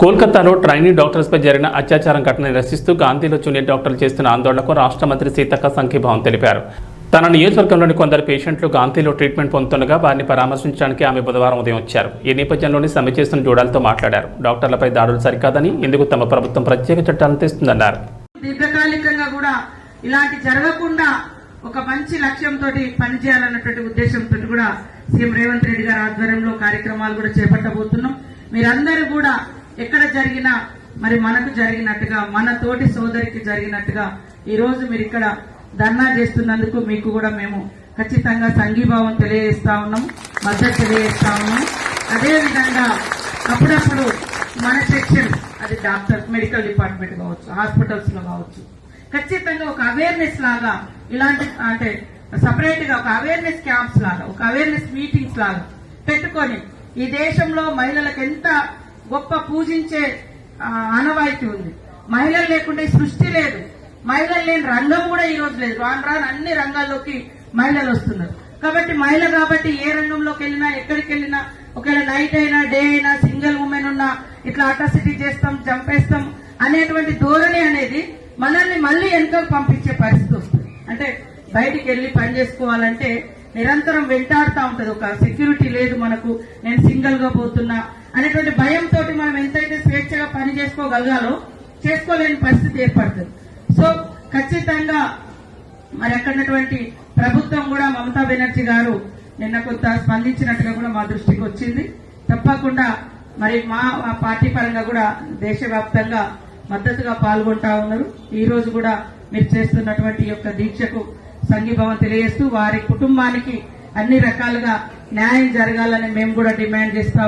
కోల్కతాలో ట్రైనీ డాక్టర్స్పై జరిగిన అత్యాచారం ఘటన నిరసిస్తూ గాంధీలో జూనియర్ డాక్టర్లు చేస్తున్న ఆందోళనకు రాష్ట్ర మంత్రి సీతక్క సంఘీభావం తెలిపారు. తన నియోజకవర్గంలోని కొందరు పేషెంట్లు గాంధీలో ట్రీట్మెంట్ పొందుతుండగా వారిని పరామర్శించడానికి ఆమె బుధవారం ఉదయం వచ్చారు. ఈ నేపథ్యంలోనే సమ్మె చేస్తున్న జూడాలతో మాట్లాడారు. డాక్టర్లపై దాడులు సరికాదని ఇందుకు తమ ప్రభుత్వం ప్రత్యేక చట్టాలను తెస్తుందన్నారు. దీర్ఘకాలికంగా కూడా ఇలాంటి జరగకుండా ఒక మంచి లక్ష్యంతో పనిచేయాలన్నటువంటి ఉద్దేశంతో కూడా సీఎం రేవంత్ రెడ్డి గారి ఆధ్వర్యంలో కార్యక్రమాలు కూడా చేపట్టబోతున్నాం. మీరందరూ కూడా ఎక్కడ జరిగినా మరి మనకు జరిగినట్టుగా మన తోటి సోదరికి జరిగినట్టుగా ఈరోజు మీరు ఇక్కడ ధర్నా చేస్తున్నందుకు మీకు కూడా మేము ఖచ్చితంగా సంఘీభావం తెలియజేస్తా ఉన్నాం మద్దతు తెలియజేస్తా ఉన్నాం. అదేవిధంగా అప్పుడప్పుడు మన సెక్షన్ అది డాక్టర్ మెడికల్ డిపార్ట్మెంట్ కావచ్చు హాస్పిటల్స్లో కావచ్చు ఖచ్చితంగా ఒక అవేర్నెస్ లాగా ఇలాంటి అంటే సపరేట్గా ఒక అవేర్నెస్ క్యాంప్స్ లాగా ఒక అవేర్నెస్ మీటింగ్స్ లాగా పెట్టుకొని ఈ దేశంలో మహిళలకు ఎంత గొప్ప పూజించే ఆనవాయితీ ఉంది. మహిళలు లేకుండా ఈ సృష్టి లేదు. మహిళలు లేని రంగం కూడా ఈ రోజు లేదు. రాను రాను అన్ని రంగాల్లోకి మహిళలు వస్తున్నారు. కాబట్టి మహిళ కాబట్టి ఏ రంగంలోకి వెళ్ళినా ఎక్కడికి వెళ్ళినా ఒకవేళ నైట్ అయినా డే అయినా సింగిల్ ఉమెన్ ఉన్నా ఇట్లా అటాసిటీ చేస్తాం చంపేస్తాం అనేటువంటి ధోరణి అనేది మనల్ని మళ్ళీ వెనుకకు పంపించే పరిస్థితి వస్తుంది. అంటే బయటికి వెళ్ళి పని చేసుకోవాలంటే నిరంతరం వెంటాడుతూ ఉంటది. ఒక సెక్యూరిటీ లేదు మనకు. నేను సింగిల్గా పోతున్నా అనేటువంటి భయంతో మనం ఎంతైతే స్వేచ్ఛగా పని చేసుకోగలగాలో చేసుకోలేని పరిస్థితి ఏర్పడుతుంది. సో ఖచ్చితంగా మరి అక్కడటువంటి ప్రభుత్వం కూడా మమతా బెనర్జీ గారు నిన్న కొంత స్పందించినట్టుగా కూడా మా దృష్టికి వచ్చింది. తప్పకుండా మరి మా పార్టీ పరంగా కూడా దేశవ్యాప్తంగా మద్దతుగా పాల్గొంటా ఉన్నారు. ఈ రోజు కూడా మీరు చేస్తున్నటువంటి యొక్క దీక్షకు సంఘీభావం తెలియజేస్తూ వారి కుటుంబానికి అన్ని రకాలుగా న్యాయం జరగాలని మేము కూడా డిమాండ్ చేస్తా